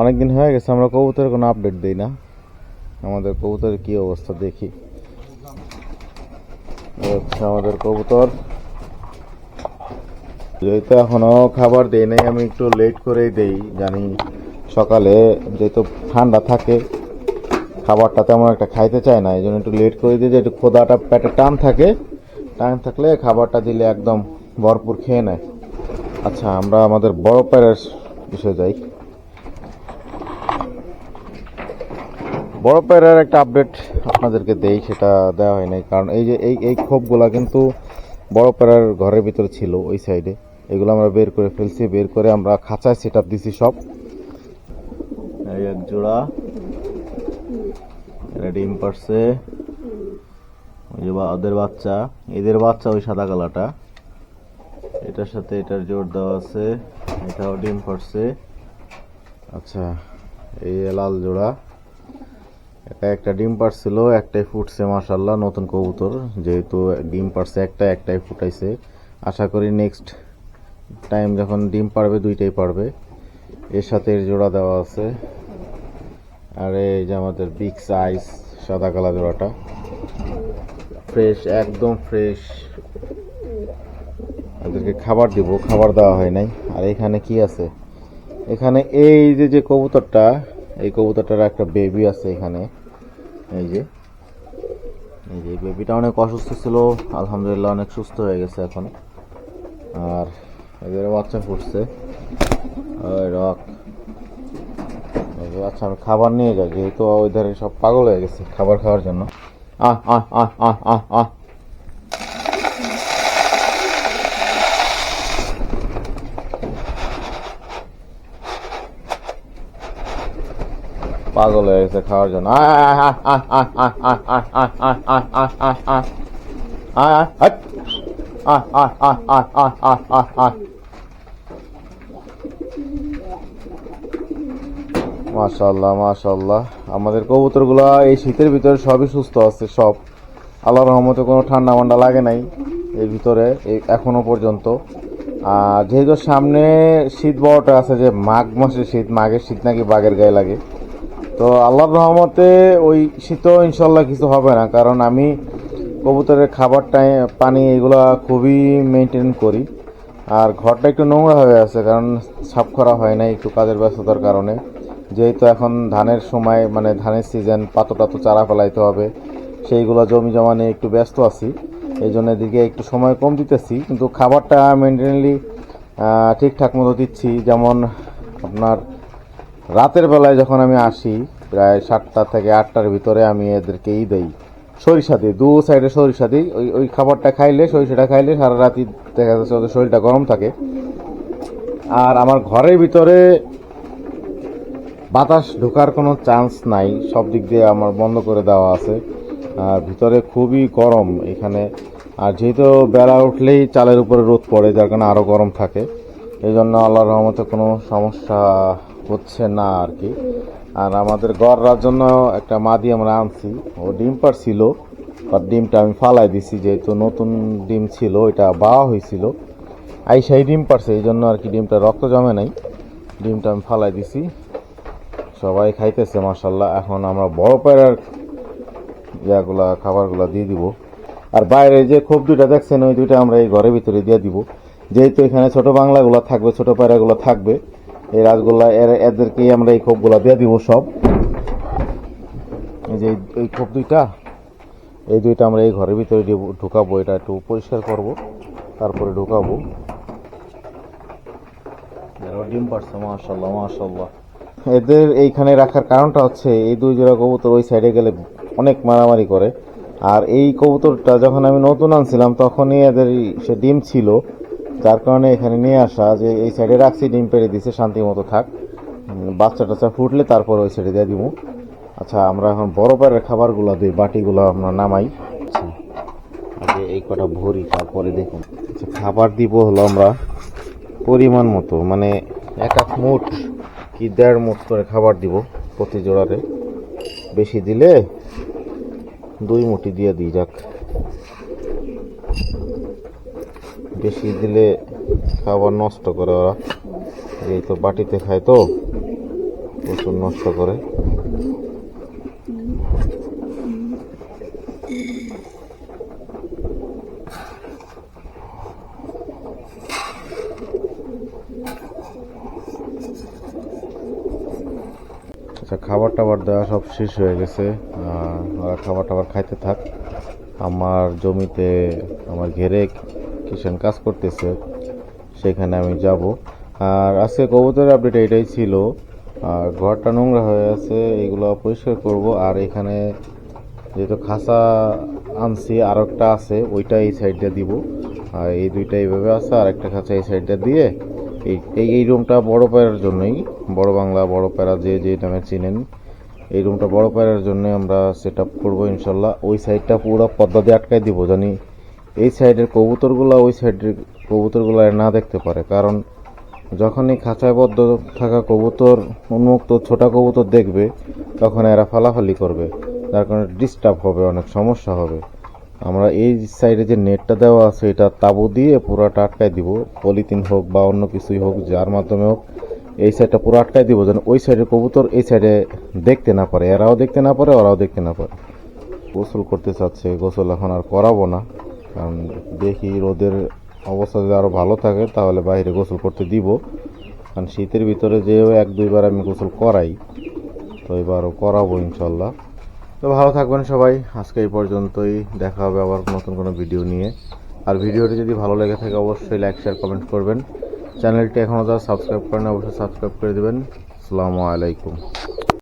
অনেক দিন হয়ে গেছে, আমরা কবুতরের কোনো আপডেট দিই না। আমাদের কবুতরের কি অবস্থা দেখি। আমাদের কবুতর। যেহেতু এখনও খাবার দেই নাই, আমি একটু লেট করেই দেই। জানি সকালে যেহেতু ঠান্ডা থাকে, খাবারটা তেমন একটা খাইতে চায় না এই জন্য একটু লেট করে দিই, যে একটু খোদাটা পেটে টান থাকে, টান থাকলে খাবারটা দিলে একদম ভরপুর খেয়ে নেয়। আচ্ছা আমরা আমাদের বড় প্যারের বিষয়ে যাই। বড় প্যারের একটা আপডেট আপনাদেরকে দেই, সেটা দেওয়া হয় নাই। কারণ এই যে, এই এই খোপগুলা কিন্তু বড় প্যারার ঘরের ভিতরে ছিল ওই সাইডে এগুলো আমরা বের করে ফেলছি, বের করে আমরা খাঁচায় সেট আপ দিছি সব। এক জোড়া এটা ডিম পারছে ওই যে ওদের বাচ্চা, এদের বাচ্চা ওই সাদা কালারটা। এটার সাথে এটার জোর দেওয়া আছে, এটাও ডিম পারছে আচ্ছা এই লাল জোড়া। একটা ডিম পারছিল, একটাই ফুটছে মাশাল্লাহ নতুন কবুতর। যেহেতু ডিম পারছে একটা, একটাই ফুটাইছে। আশা করি নেক্সট টাইম যখন ডিম পারবে, দুইটাই পারবে। এর সাথে এর জোড়া দেওয়া আছে। আর এই যে আমাদের বিগ সাইজ সাদা কালা জোড়াটা। ফ্রেশ একদম ফ্রেশ এদেরকে খাবার দিব, খাবার দেওয়া হয় নাই। আর এখানে কি আছে? এখানে এই যে যে কবুতরটা, এই কবুতরটার একটা বেবি আছে এখানে। এই যে এই যে বেবিটা অনেক অসুস্থ ছিল, আলহামদুলিল্লাহ অনেক সুস্থ হয়ে গেছে এখন। আর এদের বাচ্চা ফুটছে। রক। আচ্ছা আমি খাবার নিয়ে যাই, যেহেতু ওই ধারে সব পাগল হয়ে গেছে খাবার খাওয়ার জন্য। আহ আহ আহ আহ আহ আহ। আয় আয় আয় আয় আয় মাশাল্লাহ মাশাল্লাহ আমাদের কবুতরগুলা এই শীতের ভিতরে সবই সুস্থ আছে সব আল্লাহর রহমতে কোনো ঠান্ডা মান্ডা লাগে নাই এর ভিতরে এখনও পর্যন্ত যেহেতু সামনে শীত বড়টা আছে যে মাঘ মাসের শীত মাঘের শীত নাকি বাঘের গায়ে লাগে তো আল্লাহর রহমতে ওই শীতও ইনশাল্লাহ কিছু হবে না, কারণ আমি কবুতরের খাবারটাই পানি এগুলা খুবই মেনটেন করি। আর ঘরটা একটু নোংরা হয়ে আছে, কারণ সাফ করা হয় না একটু কাজের ব্যস্ততার কারণে। যেহেতু এখন ধানের সময় মানে ধানের সিজন পাতো টাতো চারা ফেলাইতে হবে, সেইগুলো জমি জমা নিয়ে একটু ব্যস্ত আছি। এই জন্য এদিকে একটু সময় কম দিতেছি, কিন্তু খাবারটা মেনটেনলি ঠিকঠাক মতো দিচ্ছি। যেমন আপনার রাতের বেলায় যখন আমি আসি, প্রায় সাতটা থেকে আটটার ভিতরে আমি এদেরকে ই দেই। সরিষা দিই, দু সাইডে সরিষা দিই। ওই ওই খাবারটা খাইলে, সরিষাটা খাইলে সারা রাতি দেখা যাচ্ছে ওদের শরীরটা গরম থাকে। আর আমার ঘরের ভিতরে বাতাস ঢোকার কোনো চান্স নাই। সব দিক দিয়ে আমার বন্ধ করে দেওয়া আছে। আর ভিতরে খুবই গরম এখানে। আর যেহেতু বেলা উঠলেই চালের উপরে রোদ পড়ে, যার কারণে আরও গরম থাকে। এই জন্য আল্লাহর রহমতে কোনো সমস্যা হচ্ছে না আর কি। আর আমাদের গড়ার জন্য একটা মাদি আমরা আনছি। ও ডিম পারছিল আর ডিমটা আমি ফালাই দিছি, যেহেতু নতুন ডিম ছিল এটা বাওয়া হয়েছিল। আইসাই ডিম পারছে, এই জন্য আর কি ডিমটা রক্ত জমে নাই। ডিমটা আমি ফালাই দিছি। সবাই খাইতেছে মাসাল্লাহ এখন আমরা বড় পায়রার ইয়াগুলা, খাবারগুলা দিয়ে দিব। আর বাইরে যে খোপ দুইটা দেখছেন, ওই দুইটা আমরা এই ঘরের ভিতরে দিয়ে দিব। যেহেতু এখানে ছোট বাংলাগুলো থাকবে, ছোট পায়রাগুলো থাকবে এই রাজগোল্লা এর এদেরকেই আমরা এই খোপগুলা দিয়ে দিব সব। এই যে এই- খোপ দুইটা এই দুইটা আমরা এই ঘরের ভিতরে ঢুকাবো এটা একটু পরিষ্কার করব তারপরে ঢুকাবো। ডিম পারছে মাশাল্লাহ মাশাল্লাহ এদের এইখানে রাখার কারণটা হচ্ছে এই দুই জোড়া কবুতর ওই সাইডে গেলে অনেক মারামারি করে। আর এই কবুতরটা যখন আমি নতুন আনছিলাম তখনই এদের সে ডিম ছিল। যার কারণে এখানে নিয়ে আসা যে এই সাইডে রাখছি ডিম পেড়ে দিছে শান্তি মতো থাক। বাচ্চা টাচ্চা ফুটলে তারপর ওই সাইডে দিয়ে দিব আচ্ছা আমরা এখন বড় পায়ের খাবারগুলো দিই বাটিগুলো আমরা নামাই। আগে এই কটা ভরি তারপরে দেখুন। আচ্ছা খাবার দিব হলো আমরা পরিমাণ মতো মানে এক এক মুঠ কি দেড় মুঠ করে খাবার দিব প্রতি জোড়ারে বেশি দিলে দুই মুঠি দিয়ে দিই যাক। বেশি দিলে খাবার নষ্ট করে ওরা। এই তো বাটিতে খায় তো, প্রচুর নষ্ট করে। আচ্ছা খাবার টাবার দেওয়া সব শেষ হয়ে গেছে। ওরা খাবার টাবার খাইতে থাক। আমার জমিতে আমার ঘেরে কিষান কাজ করতেছে, সেখানে আমি যাব। আর আজকে কবুতরের আপডেট এটাই ছিল। আর ঘরটা নোংরা হয়ে আছে, এগুলো পরিষ্কার করব। আর এখানে যেহেতু খাসা আনছি, আর একটা আছে, ওইটা এই সাইডটা দিব। আর এই দুইটা এইভাবে আছে, আর একটা খাঁচা এই সাইডটা দিয়ে এই এই এই রুমটা বড় প্যারার জন্যই, বড় বাংলা বড় প্যারা যে যে নামে চিনেন এই রুমটা বড় পায়রার জন্য আমরা সেট আপ করব ইনশাল্লাহ। ওই সাইডটা পুরো পদ্মা দিয়ে আটকাই দিব, জানি। এই সাইডের কবুতরগুলো ওই সাইডের কবুতরগুলো না দেখতে পারে, কারণ যখনই খাঁচায় বদ্ধ থাকা কবুতর, উন্মুক্ত ছোটা কবুতর দেখবে, তখন এরা ফালাফালি করবে। তার কারণে ডিস্টার্ব হবে, অনেক সমস্যা হবে। আমরা এই সাইডে যে নেটটা দেওয়া আছে, এটা তাবু দিয়ে পুরোটা আটকাই দিব। পলিথিন হোক বা অন্য কিছুই হোক, যার মাধ্যমে হোক এই সাইডটা পুরো আটকাই দিব যেন ওই সাইডের কবুতর এই সাইডে দেখতে না পারে। এরাও দেখতে না পারে, ওরাও দেখতে না পারে। গোসল করতে চাচ্ছে, গোসল এখন আর করাবো না। কারণ দেখি রোদের অবস্থা যদি আরও ভালো থাকে, তাহলে বাইরে গোসল করতে দিব। কারণ শীতের ভিতরে যেও এক, দুইবার আমি গোসল করাই, তো এবারও করাবো ইনশাল্লাহ। তো ভালো থাকবেন সবাই। আজকে এই পর্যন্তই। দেখা হবে আবার নতুন কোনো ভিডিও নিয়ে। আর ভিডিওটি যদি ভালো লেগে থাকে, অবশ্যই লাইক শেয়ার কমেন্ট করবেন। চ্যানেলটি এখনও যারা সাবস্ক্রাইব করেন অবশ্যই সাবস্ক্রাইব করে দেবেন। আসসালামু আলাইকুম।